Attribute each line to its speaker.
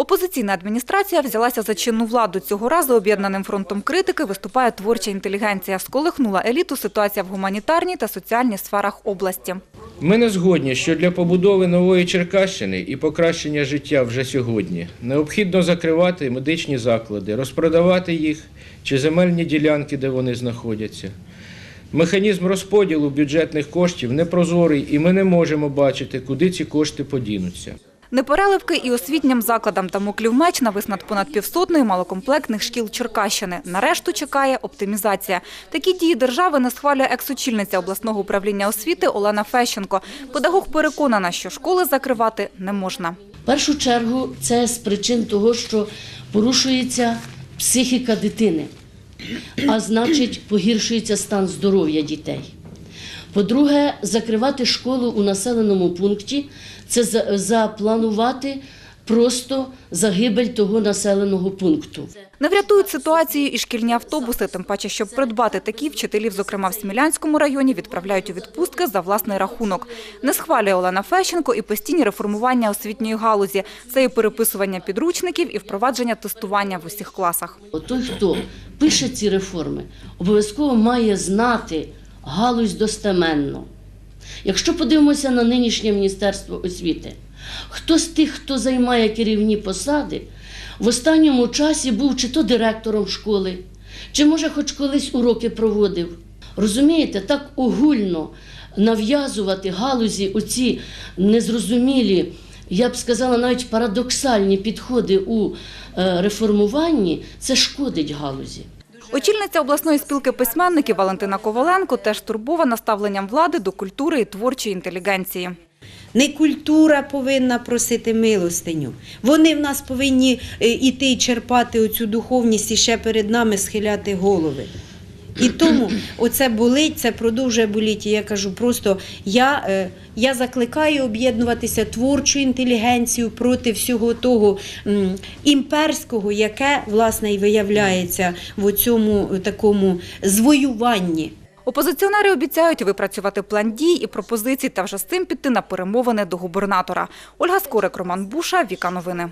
Speaker 1: Опозиційна адміністрація взялася за чинну владу. Цього разу об'єднаним фронтом критики виступає творча інтелігенція. Сколихнула еліту ситуація в гуманітарній та соціальній сферах області.
Speaker 2: Ми не згодні, що для побудови нової Черкащини і покращення життя вже сьогодні необхідно закривати медичні заклади, розпродавати їх чи земельні ділянки, де вони знаходяться. Механізм розподілу бюджетних коштів непрозорий, і ми не можемо бачити, куди ці кошти подінуться.
Speaker 1: Непереливки і освітнім закладам та моклів меч навис над понад півсотнею малокомплектних шкіл Черкащини. Нарешту чекає оптимізація. Такі дії держави не схвалює екс-очільниця обласного управління освіти Олена Фещенко. Педагог переконана, що школи закривати не можна.
Speaker 3: В першу чергу це з причин того, що порушується психіка дитини, а значить погіршується стан здоров'я дітей. По-друге, закривати школу у населеному пункті це запланувати просто загибель того населеного пункту.
Speaker 1: Не врятують ситуацію і шкільні автобуси, тим паче, щоб придбати такі, вчителів, зокрема в Смілянському районі, відправляють у відпустки за власний рахунок. Не схвалює Олена Фещенко і постійні реформування освітньої галузі. Це і переписування підручників, і впровадження тестування в усіх класах.
Speaker 3: Той, хто пише ці реформи, обов'язково має знати галузь достеменно. Якщо подивимося на нинішнє Міністерство освіти, хто з тих, хто займає керівні посади, в останньому часі був чи то директором школи, чи може хоч колись уроки проводив. Розумієте, так огульно нав'язувати галузі оці незрозумілі, я б сказала, навіть парадоксальні підходи у е, реформуванні, це шкодить галузі.
Speaker 1: Очільниця обласної спілки письменників Валентина Коваленко теж турбована ставленням влади до культури і творчої інтелігенції.
Speaker 4: Не культура повинна просити милостиню. Вони в нас повинні йти і черпати оцю духовність і ще перед нами схиляти голови. І тому оце болить, це продовжує боліти. Я кажу, просто я, е, я закликаю об'єднуватися творчу інтелігенцію проти всього того імперського, яке власне і виявляється в цьому такому звоюванні.
Speaker 1: Опозиціонери обіцяють випрацювати план дій і пропозицій та вже з цим піти на перемовини до губернатора. Ольга Скорик, Роман Буша, Віка Новини.